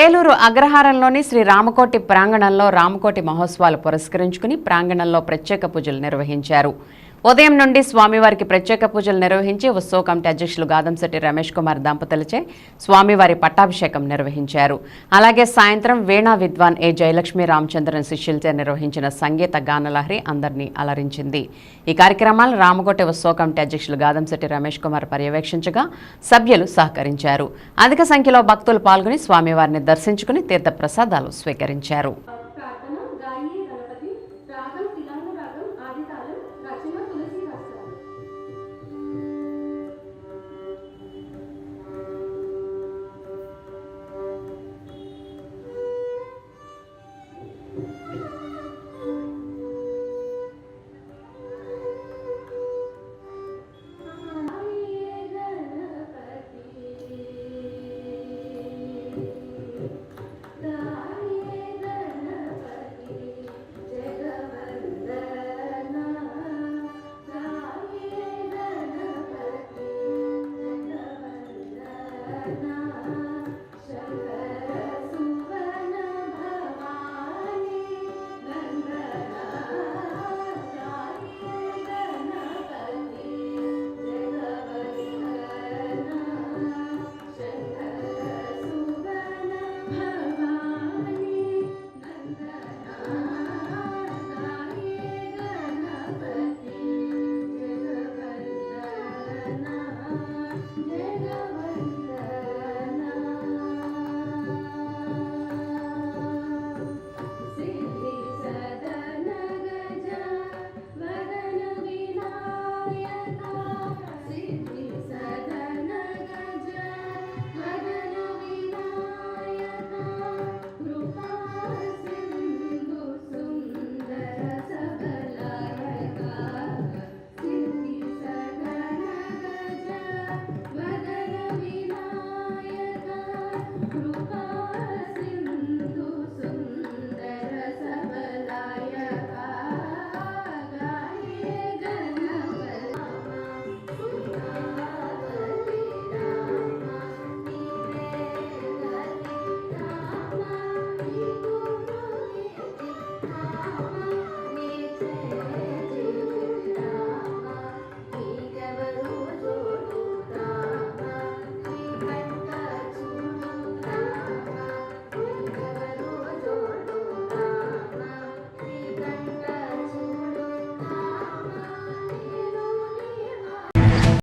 ఏలూరు అగ్రహారంలోని శ్రీ రామకోటి ప్రాంగణంలో రామకోటి మహోత్సవాలు పురస్కరించుకుని ప్రాంగణంలో ప్రత్యేక పూజలు నిర్వహించారు. ఉదయం నుండి స్వామివారికి ప్రత్యేక పూజలు నిర్వహించి ఉత్సవ కమిటీ అధ్యక్షులు గాదంశెట్టి రమేష్ కుమార్ దంపతులచే స్వామివారి పట్టాభిషేకం నిర్వహించారు. అలాగే సాయంత్రం వీణా విద్వాన్ ఏ జయలక్ష్మి రామచంద్రన్ శిష్యులచే నిర్వహించిన సంగీత గానలహరి అందరినీ అలరించింది. ఈ కార్యక్రమాలు రామకోటి ఉత్సవ కమిటీ అధ్యక్షులు గాదంశెట్టి రమేష్ కుమార్ పర్యవేక్షించగా సభ్యులు సహకరించారు. అధిక సంఖ్యలో భక్తులు పాల్గొని స్వామివారిని దర్శించుకుని తీర్థప్రసాదాలు స్వీకరించారు.